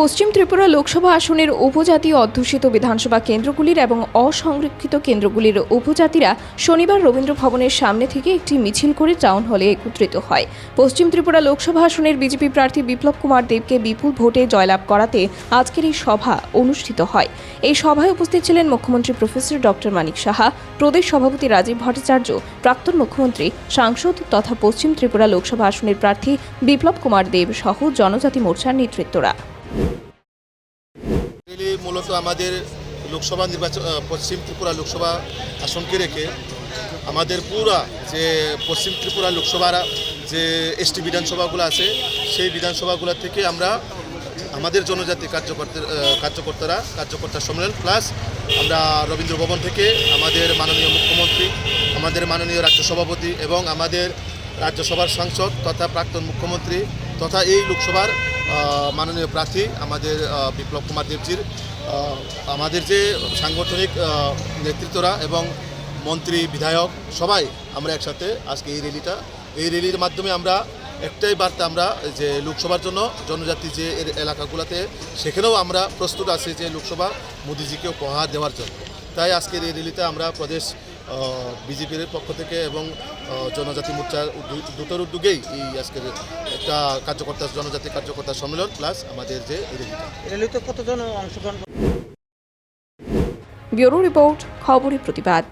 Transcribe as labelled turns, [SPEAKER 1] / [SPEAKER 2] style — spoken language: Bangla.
[SPEAKER 1] পশ্চিম ত্রিপুরা লোকসভা আসনের উপজাতি অধ্যুষিত বিধানসভা কেন্দ্রগুলির এবং অসংরক্ষিত কেন্দ্রগুলির উপজাতিরা শনিবার রবীন্দ্র ভবনের সামনে থেকে একটি মিছিল করে টাউন হলে একত্রিত হয়। পশ্চিম ত্রিপুরা লোকসভা আসনের বিজেপি প্রার্থী বিপ্লব কুমার দেবকে বিপুল ভোটে জয়লাভ করাতে আজকের এই সভা অনুষ্ঠিত হয়। এই সভায় উপস্থিত ছিলেন মুখ্যমন্ত্রী প্রফেসর ডক্টর মানিক সাহা, প্রদেশ সভাপতি রাজীব ভট্টাচার্য, প্রাক্তন মুখ্যমন্ত্রী, সাংসদ তথা পশ্চিম ত্রিপুরা লোকসভা আসনের প্রার্থী বিপ্লব কুমার দেব সহ জনজাতি মোর্চার নেতৃত্বরা।
[SPEAKER 2] মূলত আমাদের লোকসভা নির্বাচন পশ্চিম ত্রিপুরা লোকসভা আসনকে রেখে আমাদের পুরা যে পশ্চিম ত্রিপুরা লোকসভার যে এসটি বিধানসভাগুলো আছে, সেই বিধানসভাগুলো থেকে আমরা আমাদের জনজাতি কার্যকর্তা কার্যকর্তারা, কার্যকর্তা সম্মেলন, প্লাস আমরা রবীন্দ্র ভবন থেকে আমাদের মাননীয় মুখ্যমন্ত্রী, আমাদের মাননীয় রাজ্য সভাপতি এবং আমাদের রাজ্যসভার সাংসদ তথা প্রাক্তন মুখ্যমন্ত্রী তথা এই লোকসভার মাননীয় প্রার্থী আমাদের বিপ্লব কুমার দেবজির। আমাদের যে সাংগঠনিক নেতৃত্বরা এবং মন্ত্রী, বিধায়ক সবাই আমরা একসাথে আজকে এই র্যালিটা, এই র্যালির মাধ্যমে আমরা একটাই বার্তা আমরা যে লোকসভার জন্য জনজাতি যে এলাকাগুলোতে, সেখানেও আমরা প্রস্তুত আছি যে লোকসভা মোদিজিকে উপহার দেওয়ার জন্য। তাই আজকের এই র্যালিতে আমরা প্রদেশ বিজেপির পক্ষ থেকে এবং জনজাতি মোর্চার দুটোর উদ্যোগেই এই আজকের একটা কার্যকর্তা জনজাতি কার্যকর্তা সম্মেলন প্লাস আমাদের যে র্যালিটা
[SPEAKER 3] র্যালিতে কতজন অংশগ্রহণ
[SPEAKER 1] ব্যুরো রিপোর্ট খবরের প্রতিবাদ।